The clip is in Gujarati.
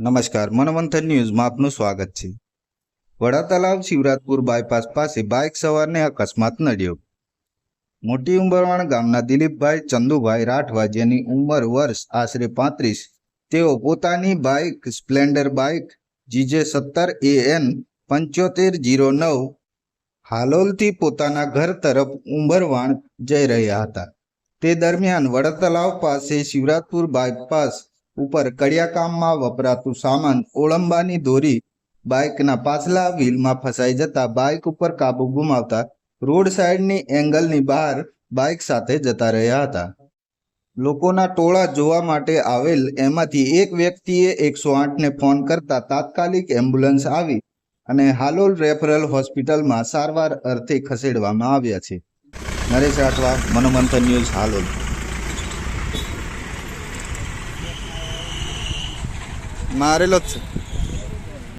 નમસ્કાર, મનવંથન ન્યૂઝમાં આપનું સ્વાગત છે. વડા તલાવ શિવરાજપુર બાયપાસ પાસે બાઇક સવારને અકસ્માત નડ્યો. મોટી ઉંબરવાણ ગામના દિલીપભાઈ ચંદુભાઈ રાઠવા જેની ઉંમર વર્ષ આશરે પાંત્રીસ. તેઓ પોતાની બાઇક, સ્પ્લેન્ડર બાઇક, જીજે સત્તર એ એન પંચોતેર જીરો નવ હાલોલથી પોતાના ઘર તરફ ઉંબરવાણ જઈ રહ્યા હતા. તે દરમિયાન વડતલાવ પાસે શિવરાજપુર બાયપાસ ઉપર કડિયાકામમાં વપરાતું સામાન ઓળંબાની દોરી બાઇકના પાછલા વ્હીલમાં ફસાઈ જતા બાઇક ઉપર કાબુ ગુમાવતા રોડ સાઈડની એંગલની બહાર બાઇક સાથે જતા રહ્યા હતા. લોકોના ટોળા જોવા માટે આવેલ એમાંથી એક વ્યક્તિએ એકસો આઠને ફોન કરતા તાત્કાલિક એમ્બ્યુલન્સ આવી અને હાલોલ રેફરલ હોસ્પિટલમાં સારવાર અર્થે ખસેડવામાં આવ્યા છે. Naresh Rathwa, Manomanthan news Halol. Madre Lotse.